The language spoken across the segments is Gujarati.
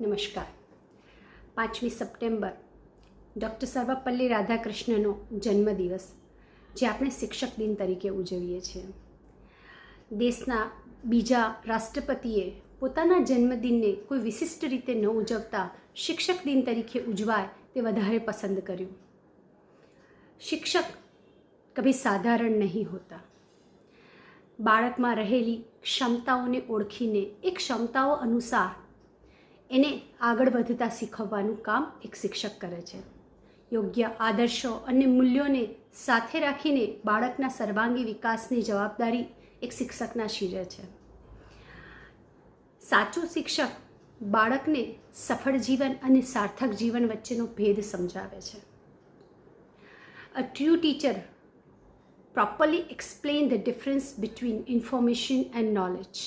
નમસ્કાર. પાંચમી સપ્ટેમ્બર, ડૉક્ટર સર્વપલ્લી રાધાકૃષ્ણનો જન્મદિવસ, જે આપણે શિક્ષક દિન તરીકે ઉજવીએ છીએ. દેશના બીજા રાષ્ટ્રપતિએ પોતાના જન્મદિનને કોઈ વિશિષ્ટ રીતે ન ઉજવતા શિક્ષક દિન તરીકે ઉજવાય તે વધારે પસંદ કર્યું. શિક્ષક કભી સાધારણ નહીં હોતા. બાળકમાં રહેલી ક્ષમતાઓને ઓળખીને એ ક્ષમતાઓ અનુસાર એને આગળ વધતા શીખવવાનું કામ એક શિક્ષક કરે છે. યોગ્ય આદર્શો અને મૂલ્યોને સાથે રાખીને બાળકના સર્વાંગી વિકાસની જવાબદારી એક શિક્ષકના શિરે છે. સાચું શિક્ષક બાળકને સફળ જીવન અને સાર્થક જીવન વચ્ચેનો ભેદ સમજાવે છે. A true teacher properly explain the difference between information and knowledge.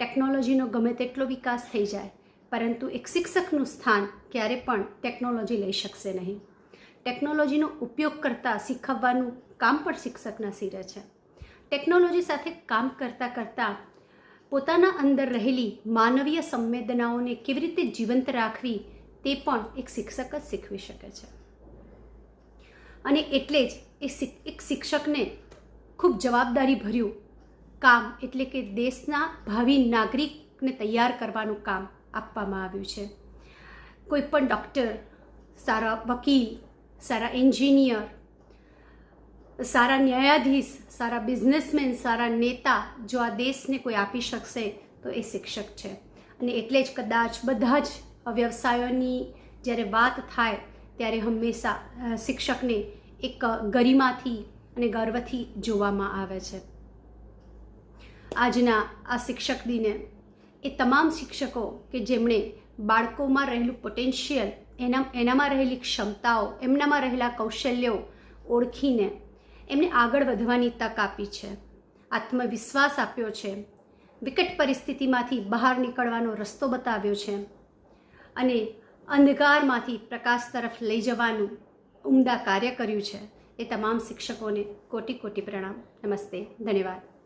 ટેકનોલોજીનો ગમે તેટલો વિકાસ થઈ જાય, પરંતુ એક શિક્ષકનું સ્થાન ક્યારે પણ ટેકનોલોજી લઈ શકશે નહીં. ટેકનોલોજીનો ઉપયોગ કરતાં શીખવવાનું કામ પણ શિક્ષકના સિરે છે. ટેકનોલોજી સાથે કામ કરતાં કરતાં પોતાના અંદર રહેલી માનવીય સંવેદનાઓને કેવી રીતે જીવંત રાખવી તે પણ એક શિક્ષક જ શીખવી શકે છે. અને એટલે જ એ એક શિક્ષકને ખૂબ જવાબદારી ભર્યું કામ, એટલે કે દેશના ભાવિ નાગરિકને તૈયાર કરવાનું કામ આપવામાં આવ્યું છે. કોઈ પણ ડૉક્ટર, સારા વકીલ, સારા એન્જિનિયર, સારા ન્યાયાધીશ, સારા બિઝનેસમેન, સારા નેતા જો આ દેશને કોઈ આપી શકશે, તો એ શિક્ષક છે. અને એટલે જ કદાચ બધા જ વ્યવસાયોની જ્યારે વાત થાય, ત્યારે હંમેશા શિક્ષકને એક ગરિમાથી અને ગર્વથી જોવામાં આવે છે. આજના આ શિક્ષક દિને એ તમામ શિક્ષકો કે જેમણે બાળકોમાં રહેલું પોટેન્શિયલ એના, એનામાં રહેલી ક્ષમતાઓ, એમનામાં રહેલા કૌશલ્યો ઓળખીને એમને આગળ વધવાની તક આપી છે. આત્મવિશ્વાસ આપ્યો છે. વિકટ પરિસ્થિતિમાંથી બહાર નીકળવાનો રસ્તો બતાવ્યો છે. અને અંધકારમાંથી પ્રકાશ તરફ લઈ જવાનું ઉમદા કાર્ય કર્યું છે. એ તમામ શિક્ષકોને કોટી કોટી પ્રણામ. નમસ્તે. ધન્યવાદ.